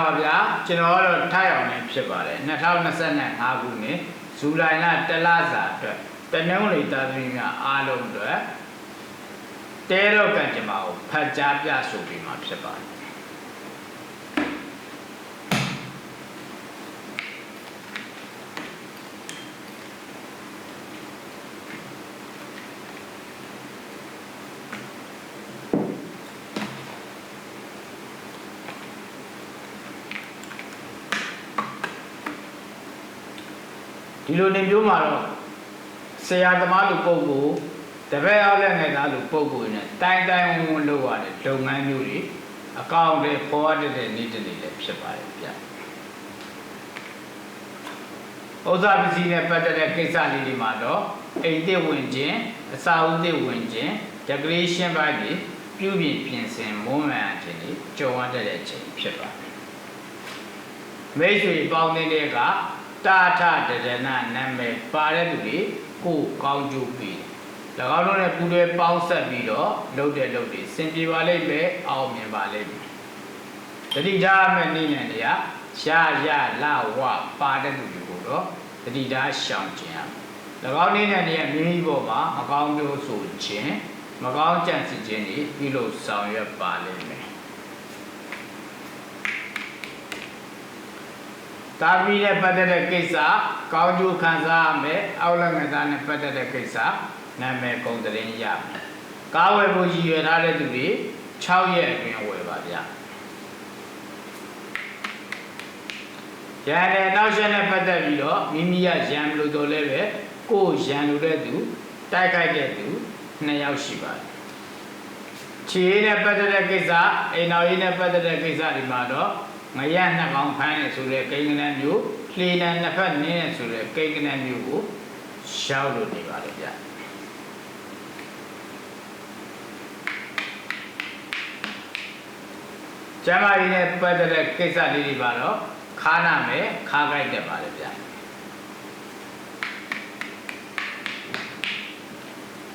ပါဗျာကျွန်တော်ကတော့ထိုက်အောင်နေဖြစ်ပါတယ်2025ခုနှစ်ဇူလိုင်လတလစာအတွက်တနင်္ဂနွေသားသမီးများအားလုံးအတွက်တဲတော့ကံကြမ္မာကိုဖတ်ကြားပြဆိုပြီးမှဖြစ်ပါတယ် ဒီလိုနေမျိုးမှာတော့ဆရာသမားလူပုဂ္ဂိုလ်တပည့်အောင်လက်ငယ်သားလူပုဂ္ဂိုလ်နဲ့တိုင်တိုင်ဝင်ဝင်လုပ်ရတဲ့လုပ်ငန်းမျိုးတွေအကောင့်တွေပေါ်ရတဲ့နေ့တစ်နေ့လည်းဖြစ်ပါတယ်ဗျာဥစ္စာပစ္စည်းနဲ့ပတ်သက်တဲ့ကိစ္စလေးတွေမှာတော့အိမ်သစ်ဝင်ခြင်းအစာအုပ်သစ်ဝင်ခြင်း decoration ပိုင်းတွေပြုပြင်ပြင်ဆင်မွမ်းမံအခြင်းတွေကြုံရတဲ့အချိန်ဖြစ်ပါတယ်မိတ်ဆွေပေါင်းတဲ့က တာထတရဏနာမည်ပါတဲ့သူတွေကိုကောင်းကျိုးပေးတယ်၎င်းတို့နဲ့ပူးတွဲပေါင်းဆက်ပြီးတော့လုပ်တဲ့လုပ်တွေစင်ပြေပါလိမ့်မယ်အောင်မြင်ပါလိမ့်မယ်တတိထားမဲ့နေနဲ့နေရရရလာဝပါတဲ့သူတွေကိုတော့တတိထားရှောင်ကျင်ရမယ်၎င်းနေနဲ့နေရမိမိပေါ်မှာမကောင်းကျိုးဆိုခြင်းမကောင်းကြံစည်ခြင်းတွေပြုလို့ဆောင်ရွက်ပါလိမ့်မယ် တာမီနဲ့ပတ်သက်တဲ့ကိစ္စကောင်းကျိုးခံစားရမယ်အောက်လက်ငသားနဲ့ပတ်သက်တဲ့ကိစ္စနာမည်ကုန်သတင်းရမယ်ကားဝယ်ဖို့ရည်ရွယ်ထားတဲ့သူတွေ6ရက်အတွင်းဝယ်ပါဗျာရန်နဲ့နောက်ရက်နဲ့ပတ်သက်ပြီးတော့မိမိရရန်လို့တော့လည်းပဲကိုယ်ရန်လို့တဲ့သူတိုက်ခိုက်တဲ့သူ2ယောက်ရှိပါတယ်ခြေနဲ့ပတ်သက်တဲ့ကိစ္စအိမ်တော်ရေးနဲ့ပတ်သက်တဲ့ကိစ္စဒီမှာတော့ ငရနှစ်ကောင်ဖမ်းနေဆိုတဲ့ကိန်းကနန်းမျိုးလှေနံနှစ်ဖက်နင်းနေဆိုတဲ့ကိန်းကနန်းမျိုးကိုရှောက်လို့နေပါလေဗျကျမ်းမာရေးနဲ့ပတ်သက်တဲ့ကိစ္စလေးတွေပါတော့ခါနာမယ်ခါကြိုက်တက်ပါလေဗျ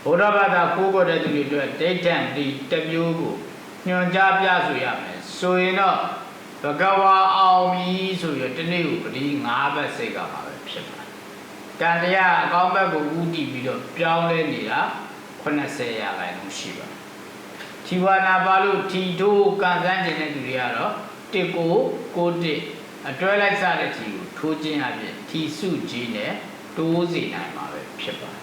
ဘုရားဘာသာကိုးကွယ်တဲ့သူတွေအတွက်ဒိဋ္ဌံဒီတစ်မျိုးကိုညွန်ကြားပြဆိုရမယ်ဆိုရင်တော့ ဘဂဝါအောင်ပြီဆိုရတနေ့ကိုပတိ၅ဘက်စိတ်ကပါပဲဖြစ်ပါတယ်။ကံတရားအကောင်းဘက်ကိုဥတည်ပြီးတော့ပြောင်းလဲနေတာ80ရာခိုင်နှုန်းရှိပါတယ်။ထိဝါနာပါလို့ထီထိုးကံစမ်းခြင်းတဲ့သူတွေကတော့တစ်ကိုကိုတစ်အတွဲလိုက်စတဲ့ထီကိုထိုးခြင်းအပြင်ထီစုကြီးနဲ့တိုးစေနိုင်မှာပဲဖြစ်ပါတယ်။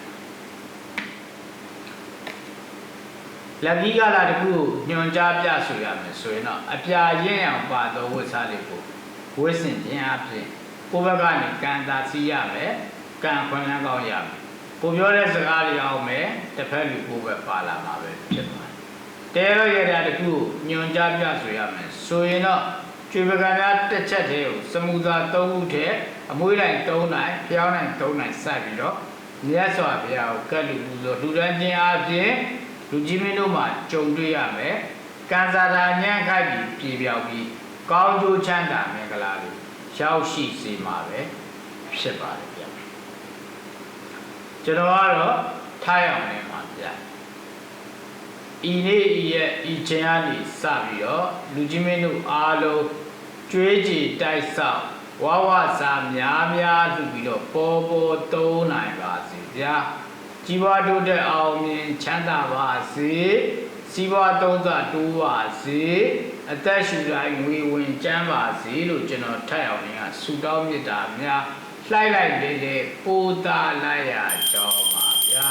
လက်ကြီးကလာတခုညွန်ကြားပြဆိုရမယ်ဆိုရင်တော့အပြာရင့်အောင်ပါသောဝတ်စားလေးကိုဝတ်ဆင်ခြင်းအပြင်ကိုယ့်ဘက်ကနေကံသာစီးရမယ်ကံခွင့်လန်းကောင်းရမယ်ကိုပြောတဲ့စကားတွေအောင်မယ်တစ်ဖက်လူကိုယ်ပဲပါလာမှာပဲဖြစ်ပါတယ်တဲရောရတဲ့တခုညွန်ကြားပြဆိုရမယ်ဆိုရင်တော့ကျွေပကံများတစ်ချက်တည်းကိုစမူသာ၃ခုထည့်အမွှေးတိုင်း၃နိုင်ဖျောင်းတိုင်း၃နိုင်စပ်ပြီးတော့မြတ်စွာဘုရားကိုကတ်လူပူဇော်လှူဒန်းခြင်းအပြင် လူကြီးမင်းတို့မှာကြုံတွေ့ရမယ်ကံစားတာညံ့ခိုက်ပြီးပြေပြောက်ပြီးကောင်းကျိုးချမ်းသာမင်္ဂလာတွေရောက်ရှိစေမှာပဲဖြစ်ပါတယ်ဗျကျွန်တော်ကတော့ထားရအောင်နေမှာဗျဤနေ့ဤရဲ့ဤချင်းအားနေစပြီးတော့လူကြီးမင်းတို့အားလုံးကြွေးကြည်တိုက်ဆောက်ဝဝစာများများလှူပြီးတော့ပေါ်ပေါ်သုံးနိုင်ပါစေဗျာ ကြီးပွားတိုးတက်အောင်မြင်ချမ်းသာပါစေစီးပွားသုံးသတိုးပါစေအသက်ရှူတိုင်းငွေဝင်ကျန်းပါစေလို့ကျွန်တော်ထပ်အောင်နေကဆုတောင်းမေတ္တာများလှိုက်လိုက်လေးလေးပို့တာလိုက်ရကြောင်းပါဗျာ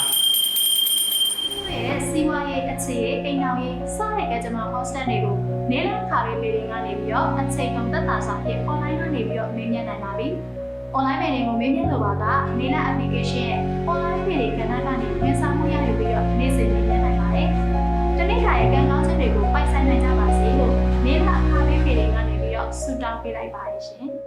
ရဲ့စီးပွားရေးအခြေရေးအိမ်အောင်ရေးစတဲ့ကကြမ္မာ hostel တွေကိုနေလခါရေးပေတွေကနေပြီးတော့အချိန်ကုန်သက်သာစွာဖြင့် online ကနေပြီးတော့မေးမြန်းနိုင်ပါပြီ။ online ပေတွေကိုမေးမြန်းလိုပါကနေလ application ရဲ့ online ပေတွေကဏ္ဍကနေဝန်ဆောင်မှုရယူပြီးတော့နေ့စဉ်မေးမြန်းနိုင်ပါတယ်။တနေ့ခါရဲ့ကံကောင်းချက်တွေကိုပိုက်ဆိုင်နိုင်ကြပါစေလို့နေလအခါရေးပေတွေကနေပြီးတော့ဆုတောင်းပေးလိုက်ပါတယ်ရှင်